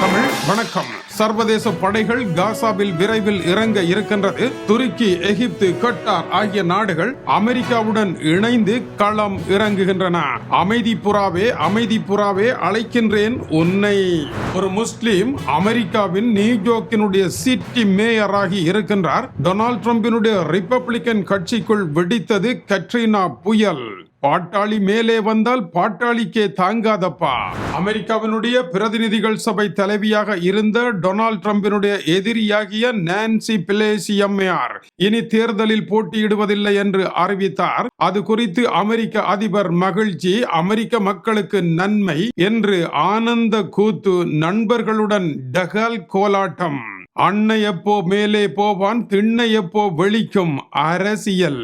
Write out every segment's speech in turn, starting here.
தமிழ். வணக்கம். சர்வதேச படைகள் காசாவில் விரைவில் இறங்க இருக்கின்றது. துருக்கி எகிப்து கட்டார் ஆகிய நாடுகள் அமெரிக்காவுடன் இணைந்து களம் இறங்குகின்றன. அமைதி புறாவே அமைதி புறாவே அழைக்கின்றேன் உன்னை. ஒரு முஸ்லிம் அமெரிக்காவின் நியூயார்க்கினுடைய சிட்டி மேயராகி இருக்கின்றார். டொனால்ட் ட்ரம்பினுடைய ரிப்பப்ளிக்கன் கட்சிக்குள் வெடித்தது கட்ரினா புயல். பாட்டாளி மேலே வந்தால் பாட்டாளிக்கே தாங்காதப்பா. அமெரிக்காவினுடைய பிரதிநிதிகள் சபை தலைவியாக இருந்த டொனால்ட் ட்ரம்பினுடைய எதிரியாகிய நான்சி பிளேசி எம்ஏஆர் இனி தேர்தலில் போட்டியிடுவதில்லை என்று அறிவித்தார். அது குறித்து அமெரிக்க அதிபர் மகிழ்ச்சி அமெரிக்க மக்களுக்கு நன்மை என்று ஆனந்த கூத்து நண்பர்களுடன் டகல் கோலாட்டம். அன்னை எப்போ மேலே போவான் திண்ணை எப்போ வெளிக்கும்? அரசியல்.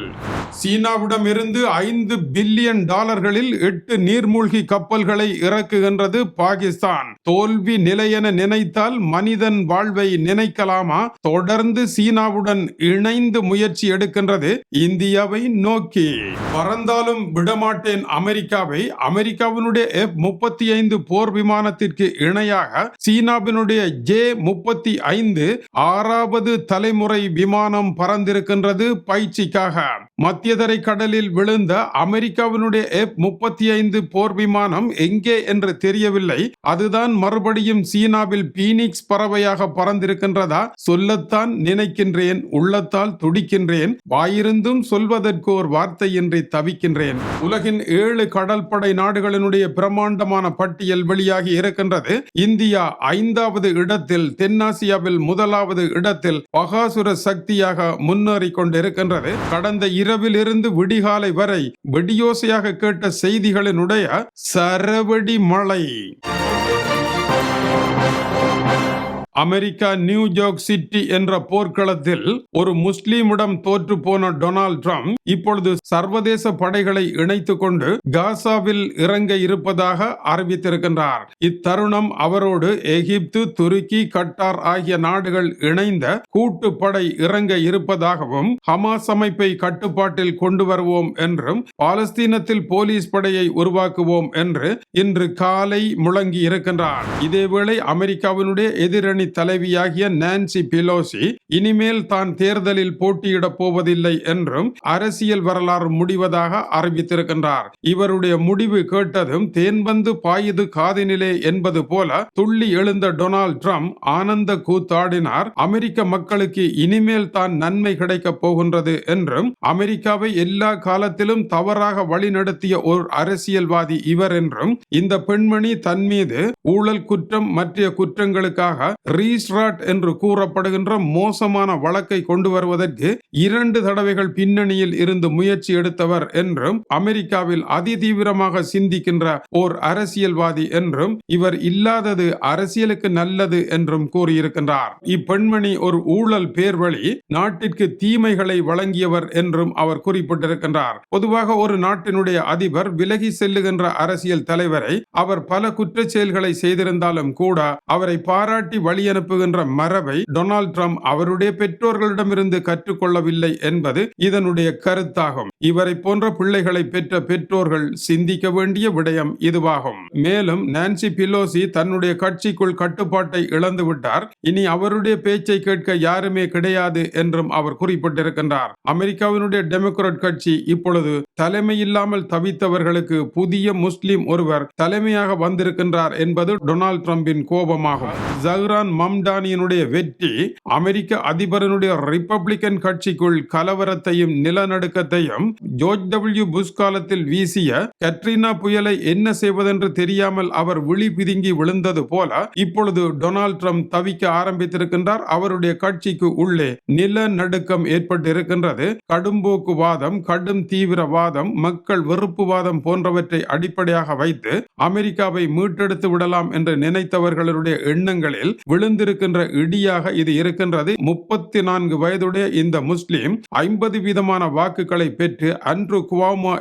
சீனாவிடம் இருந்து ஐந்து பில்லியன் டாலர்களில் எட்டு நீர்மூழ்கி கப்பல்களை இறக்குகின்றது பாகிஸ்தான். தோல்வி நிலையென நினைத்தால் மனிதன் வாழ்வை நினைக்கலாமா? தொடர்ந்து சீனாவுடன் இணைந்து முயற்சி எடுக்கின்றது இந்தியாவை நோக்கி. பறந்தாலும் விடமாட்டேன் அமெரிக்காவை. அமெரிக்காவினுடைய எஃப் முப்பத்தி ஐந்து போர் விமானத்திற்கு இணையாக சீனாவினுடைய ஜே முப்பத்தி ஐந்து இணைந்து ஆறாவது தலைமுறை விமானம் பறந்திருக்கின்றது பயிற்சிக்காக. மத்தியதரை கடலில் விழுந்த அமெரிக்காவினுடைய எஃப் முப்பத்தி ஐந்து போர் விமானம் எங்கே என்று தெரியவில்லை. அதுதான் மறுபடியும் சீனாவில் பீனிக்ஸ் பறவையாக பறந்திருக்கின்றதா சொல்லத்தான் நினைக்கின்றேன் உள்ளத்தால் துடிக்கின்றேன் வாயிருந்தும் சொல்வதற்கு ஒரு வார்த்தையின்றி தவிக்கின்றேன். உலகின் ஏழு கடற்படை நாடுகளினுடைய பிரம்மாண்டமான பட்டியல் வெளியாகி இருக்கின்றது. இந்தியா ஐந்தாவது இடத்தில் தென்னாசியாவில் முதலாவது இடத்தில் பகாசுர சக்தியாக முன்னேறி கொண்டிருக்கின்றது கடந்த இரவில் இருந்து விடிகாலை வரை வெடியோசையாக கேட்ட செய்திகளினுடைய சரவெடி மழை அமெரிக்கா நியூயார்க் சிட்டி என்ற போர்க்களத்தில் ஒரு முஸ்லீமிடம் தோற்று போன டொனால்ட் ட்ரம்ப் இப்பொழுது சர்வதேச படைகளை இணைத்துக் கொண்டு காசாவில் இறங்க இருப்பதாக அறிவித்திருக்கின்றார். இத்தருணம் அவரோடு எகிப்து துருக்கி கட்டார் ஆகிய நாடுகள் இணைந்த கூட்டு படை இறங்க இருப்பதாகவும் ஹமாஸ் அமைப்பை கட்டுப்பாட்டில் கொண்டு வருவோம் என்றும் பாலஸ்தீனத்தில் போலீஸ் படையை உருவாக்குவோம் என்று இன்று காலை முழங்கி இருக்கின்றார் இதேவேளை அமெரிக்காவினுடைய எதிரணி தலைவியாகிய நான்சி பிலோசி இனிமேல் தான் தேர்தலில் போட்டியிடப் போவதில்லை என்றும் அரசியல் வரலாறு முடிவதாக அறிவித்திருக்கின்றார். இவருடைய முடிவு கேட்டதும் தேன்பந்து பாயுது காதினிலே என்பது போல துள்ளி எழுந்த டொனால்ட் ட்ரம்ப் ஆனந்த கூத்தாடினார். அமெரிக்க மக்களுக்கு இனிமேல் தான் நன்மை கிடைக்கப் போகின்றது என்றும் அமெரிக்காவை எல்லா காலத்திலும் தவறாக வழிநடத்திய ஒரு அரசியல்வாதி இவர் என்றும் இந்த பெண்மணி தன் மீது ஊழல் குற்றம் மற்ற குற்றங்களுக்காக ரீஸ்ராட் என்று கூறப்படுகின்ற மோசமான வழக்கை கொண்டு வருவதற்கு இரண்டு தடவைகள் பின்னணியில் இருந்து முயற்சி எடுத்தவர் என்றும் அமெரிக்காவில் அதிதீவிரமாக சிந்திக்கின்ற ஓர் அரசியல்வாதி என்றும் இவர் இல்லாதது அரசியலுக்கு நல்லது என்றும் கூறியிருக்கின்றார். இப்பெண்மணி ஒரு ஊழல் பேர்வழி நாட்டிற்கு தீமைகளை வழங்கியவர் என்றும் அவர் குறிப்பிட்டிருக்கின்றார். பொதுவாக ஒரு நாட்டினுடைய அதிபர் விலகி செல்லுகின்ற அரசியல் தலைவரை அவர் பல குற்ற செயல்களை செய்திருந்தாலும் கூட அவரை பாராட்டி வழி அனுப்புகின்ற மரபை டொனால்ட் ட்ரம்ப் அவருடைய பெற்றோர்களிடமிருந்து கற்றுக்கொள்ளவில்லை என்பது இதனுடைய கருத்தாகும். இவரை போன்ற பிள்ளைகளை பெற்ற பெற்றோர்கள் சிந்திக்க வேண்டிய விடயம் இதுவாகும். மேலும் நான்சி பிலோசி தன்னுடைய கட்சிக்குள் கட்டுப்பாட்டை இழந்துவிட்டார் இனி அவருடைய பேச்சை கேட்க யாருமே கிடையாது என்றும் அவர் குறிப்பிட்டிருக்கின்றார். அமெரிக்காவினுடைய டெமோக்ராட் கட்சி இப்பொழுது தலைமையில்லாமல் தவித்தவர்களுக்கு புதிய முஸ்லிம் ஒருவர் தலைமையாக வந்திருக்கின்றார் என்பது டொனால்ட் ட்ரம்பின் கோபமாகும். ஜஹ்ரான் மம்டானியனுடைய வெற்றி அமெரிக்க அதிபரனுடைய ரிப்பப்ளிக்கன் கட்சிக்குள் கலவரத்தையும் நிலநடுக்கத்தையும் ஜோர்ஜ் டபிள்யூ புஷ் காலத்தில் வீசிய கட்ரினா புயலை என்ன செய்வதென்று தெரியாமல் அவர் விழி பிதுங்கி விழுந்தது போல இப்பொழுது டொனால்ட் ட்ரம்ப் தவிக்க ஆரம்பித்திருக்கின்றார். அவருடைய கட்சிக்கு உள்ளே நிலநடுக்கம் ஏற்பட்டிருக்கின்றது. கடும்போக்குவாதம் கடும் தீவிரவாதம் மக்கள் வெறுப்புவாதம் போன்றவற்றை அடிப்படையாக வைத்து அமெரிக்காவை மீட்டெடுத்து விடலாம் என்று நினைத்தவர்களுடைய எண்ணங்களில் விழுந்திருக்கின்ற இடியாக இது இருக்கின்றது. முப்பத்தி நான்கு வயதுடைய இந்த முஸ்லிம் ஐம்பது வீதமான வாக்குகளை பெற்று அன்று குவாமா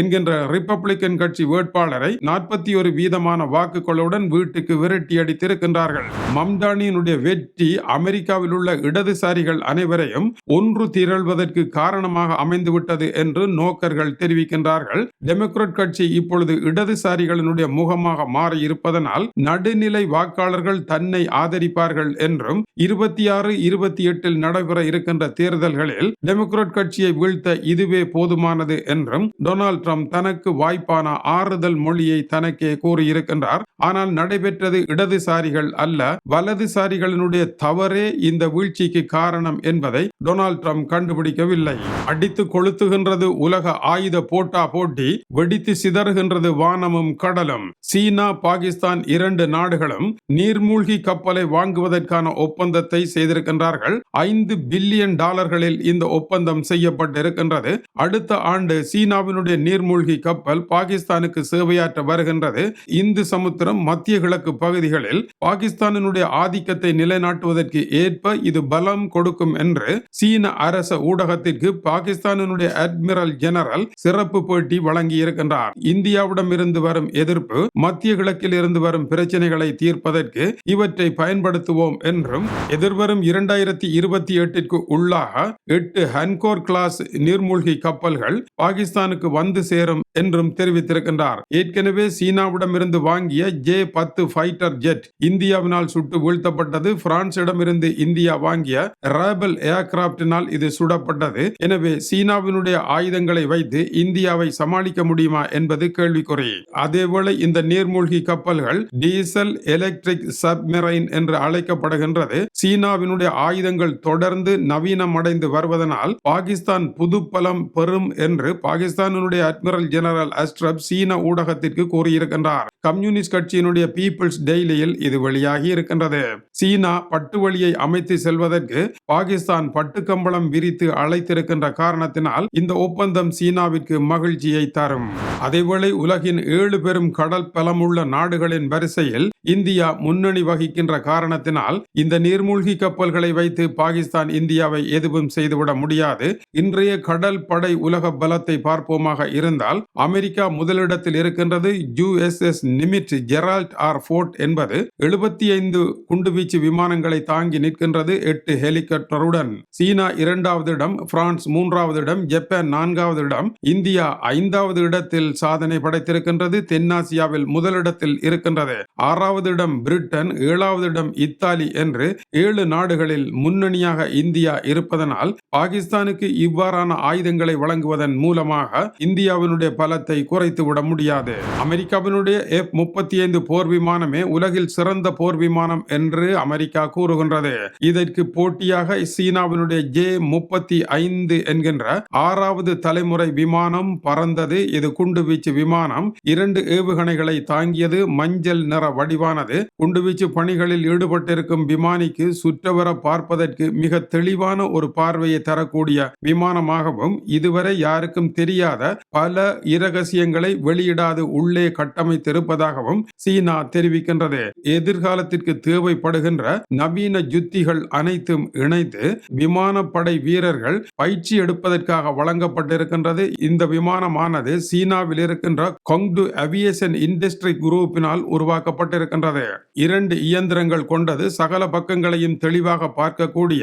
என்கின்ற ரிப்பப்ளிகன் கட்சி வேட்பாளரை நாற்பத்தி ஒரு வீதமான வாக்குகளுடன் வீட்டுக்கு விரட்டி அடித்திருக்கின்றார்கள். மம்தானியினுடைய வெற்றி அமெரிக்காவில் உள்ள இடதுசாரிகள் அனைவரையும் ஒன்று திரள்வதற்கு காரணமாக அமைந்துவிட்டது என்று நோக்கர்கள் தெரிவிக்கின்றார்கள். டெமோக்ராட் கட்சி இப்பொழுது இடதுசாரிகளினுடைய முகமாக மாறி இருப்பதனால் நடுநிலை வாக்காளர்கள் தன்னை ஆதரி ஆதரிப்பார்கள் என்றும் இருபத்தி ஆறு இருபத்தி எட்டில் நடைபெற இருக்கின்ற தேர்தல்களில் டெமோக்ராட் கட்சியை வீழ்த்த இதுவே போதுமானது என்றும் டொனால்ட் ட்ரம்ப் தனக்கு வாய்ப்பான ஆறுதல் மொழியை தனக்கே கூறியிருக்கின்றார். ஆனால் நடைபெற்றது இடதுசாரிகள் அல்ல வலதுசாரிகளினுடைய தவறே இந்த வீழ்ச்சிக்கு காரணம் என்பதை டொனால்ட் ட்ரம்ப் கண்டுபிடிக்கவில்லை. அடித்து கொளுத்துகின்றது உலக ஆயுத போட்டா போட்டி வெடித்து சிதறுகின்றது வானமும் கடலும். சீனா பாகிஸ்தான் இரண்டு நாடுகளும் நீர்மூழ்கி கப்பலை வாங்குவதற்கான ஒப்பந்தத்தை செய்திருக்கின்றார்கள். ஐந்து பில்லியன் டாலர்களில் இந்த ஒப்பந்தம் செய்யப்பட்டிருக்கின்றது. அடுத்த ஆண்டு சீனாவினுடைய நீர்மூழ்கி கப்பல் பாகிஸ்தானுக்கு சேவையாற்ற வருகின்றது. இந்து சமுத்திரம் மத்திய கிழக்கு பகுதிகளில் பாகிஸ்தானினுடைய ஆதிக்கத்தை நிலைநாட்டுவதற்கு ஏற்ப இது பலம் கொடுக்கும் என்று சீன அரச ஊடகத்திற்கு பாகிஸ்தானினுடைய அட்மிரல் ஜெனரல் சிறப்பு பேட்டி வழங்கி இருக்கின்றார் இந்தியாவிடம் இருந்து வரும் எதிர்ப்பு மத்திய கிழக்கில் இருந்து வரும் பிரச்சனைகளை தீர்ப்பதற்கு இவற்றை பயன்படுத்துவோம் என்றும் எதிர்வரும் இரண்டாயிரத்தி இருபத்தி எட்டிற்கு உள்ளாக எட்டு ஹன்கோர் கிளாஸ் நீர்மூழ்கி கப்பல்கள் பாகிஸ்தானுக்கு வந்து சேரும் என்றும் தெரிவித்திருக்கின்றார். ஏற்கனவே சீனாவிடமிருந்து வாங்கிய ஜே பத்து ஃபைட்டர் ஜெட் இந்தியாவினால் சுட்டு வீழ்த்தப்பட்டது. பிரான்சிடமிருந்து இந்தியா வாங்கிய ரேபல் ஏர்கிராப்டினால் இது சுடப்பட்டது. எனவே சீனாவினுடைய ஆயுதங்களை வைத்து இந்தியாவை சமாளிக்க முடியுமா என்பது கேள்விக்குறி. அதேவேளை இந்த நீர்மூழ்கி கப்பல்கள் டீசல் எலக்ட்ரிக் சப்மெரைன் என்ற அழைக்கப்படுகின்றது. சீனாவினுடைய ஆயுதங்கள் தொடர்ந்து நவீனமடைந்து வருவதனால் பாகிஸ்தான் புதுப்பலம் பெறும் என்று பாகிஸ்தானுடைய அட்மிரல் ஜெனரல் அஸ்ட்ரப் சீன ஊடகத்திற்கு கூறியிருக்கின்றார். கம்யூனிஸ்ட் கட்சியினுடைய பீப்புள்ஸ் டெய்லியில் இது வெளியாகி இருக்கின்றது. சீனா பட்டு வழியை அமைத்து செல்வதற்கு பாகிஸ்தான் பட்டு கம்பளம் விரித்து அழைத்திருக்கின்ற காரணத்தினால் இந்த ஒப்பந்தம் சீனாவிற்கு மகிழ்ச்சியை தரும். அதேவேளை உலகின் ஏழு பெரும் கடல் பலமுள்ள நாடுகளின் வரிசையில் இந்தியா முன்னணி வகிக்கின்ற காரணத்தினால் இந்த நீர்மூழ்கி கப்பல்களை வைத்து பாகிஸ்தான் இந்தியாவை எதுவும் செய்துவிட முடியாது. இன்றைய கடல் படை உலக பலத்தை பார்ப்போமாக இருந்தால் அமெரிக்கா முதலிடத்தில் இருக்கின்றது USS Nimitz Gerald R Ford என்பது எழுபத்தி ஐந்து குண்டுவீச்சு விமானங்களை தாங்கி நிற்கின்றது எட்டு ஹெலிகாப்டருடன். சீனா இரண்டாவது இடம் பிரான்ஸ் மூன்றாவது இடம் ஜப்பான் நான்காவது இடம் இந்தியா ஐந்தாவது இடத்தில் சாதனை படைத்திருக்கின்றது தென்னாசியாவில் முதலிடத்தில் இருக்கின்றது. ஆறாவது இடம் பிரிட்டன் ஏழாவது இடம் இத்தாலி என்று ஏழு நாடுகளில் முன்னணியாக இந்தியா இருப்பதனால் பாகிஸ்தானுக்கு இவ்வாறான ஆயுதங்களை வழங்குவதன் மூலமாக இந்தியாவினுடைய பலத்தை குறைத்து விட முடியாது. அமெரிக்காவினுடைய எஃப் முப்பத்தி ஐந்து போர் விமானமே உலகில் சிறந்த போர் விமானம் என்று அமெரிக்கா கூறுகின்றது. இதற்கு போட்டியாக சீனாவினுடைய ஜே முப்பத்தி ஐந்து என்கின்ற ஆறாவது தலைமுறை விமானம் பறந்தது. இது குண்டுவீச்சு விமானம். இரண்டு ஏவுகணைகளை தாங்கியது மஞ்சள் நிற வடிவானது. குண்டுவீச்சு பணிகளில் ஈடுபட்டிருக்கும் விமானிக்கு சுற்றவர பார்ப்பதற்கு மிக தெளிவான ஒரு பார்வையை தரக்கூடிய விமானமாகவும் இதுவரை யாருக்கும் தெரியாத பல இரகசியங்களை வெளியிடாது உள்ளே கட்டமைத்திருப்பதாகவும் சீனா தெரிவிக்கின்றது. எதிர்காலத்திற்கு தேவைப்படுகின்ற நவீன யுத்திகள் அனைத்தும் இணைத்து விமானப்படை வீரர்கள் பயிற்சி எடுப்பதற்காக வழங்கப்பட்டிருக்கின்றது. இந்த விமானமானது சீனாவில் இருக்கின்ற கொங்டு அவியேஷன் இண்டஸ்ட்ரி குரூப்பினால் உருவாக்கப்பட்டிருக்கின்றது. இரண்டு இயந்திரங்கள் கொண்டது சகல பக்கங்களையும் தெளிவாக பார்க்கக்கூடிய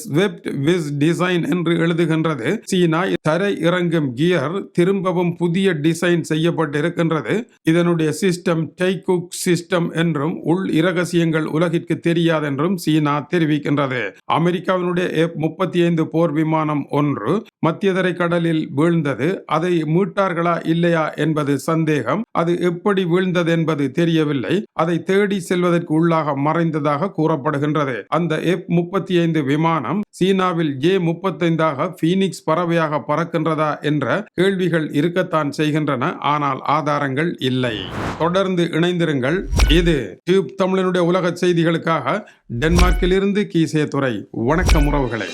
ஸ்வெப்ட் விஸ் டிசைன் என்று எழுதுகின்றது. சீனா தரை இறங்கும் கியர் திரும்பவும் புதிய டிசைன் செய்யப்பட்டிருக்கின்றது. இதனுடைய சிஸ்டம் டைகுக் சிஸ்டம் என்றும் உள் இரகசியங்கள் உலகிற்கு தெரியாது என்றும் சீனா தெரிவிக்கின்றது. அமெரிக்காவினுடைய எஃப் முப்பத்தி ஐந்து போர் விமானம் ஒன்று மத்தியதரை கடலில் வீழ்ந்தது. அதை மீட்டார்களா இல்லையா என்பது சந்தேகம். அது எப்படி வீழ்ந்தது என்பது தெரியவில்லை. அதை தேடி செல்வதற்கு உள்ளாக மறைந்ததாக கூறப்படுகின்றது. அந்த எஃப் முப்பத்தி ஐந்து விமானம் சீனாவில் ஜே முப்பத்தைந்தாக பீனிக்ஸ் பறவையாக பறக்கின்றதா என்ற கேள்விகள் இருக்கத்தான் செய்கின்றன. ஆனால் ஆதாரங்கள் இல்லை. தொடர்ந்து இணைந்திருங்கள். இது டியூப் தமிழனுடைய உலக செய்திகளுக்காக டென்மார்க்கிலிருந்து கீசே துறை வணக்கம் உறவுகளே.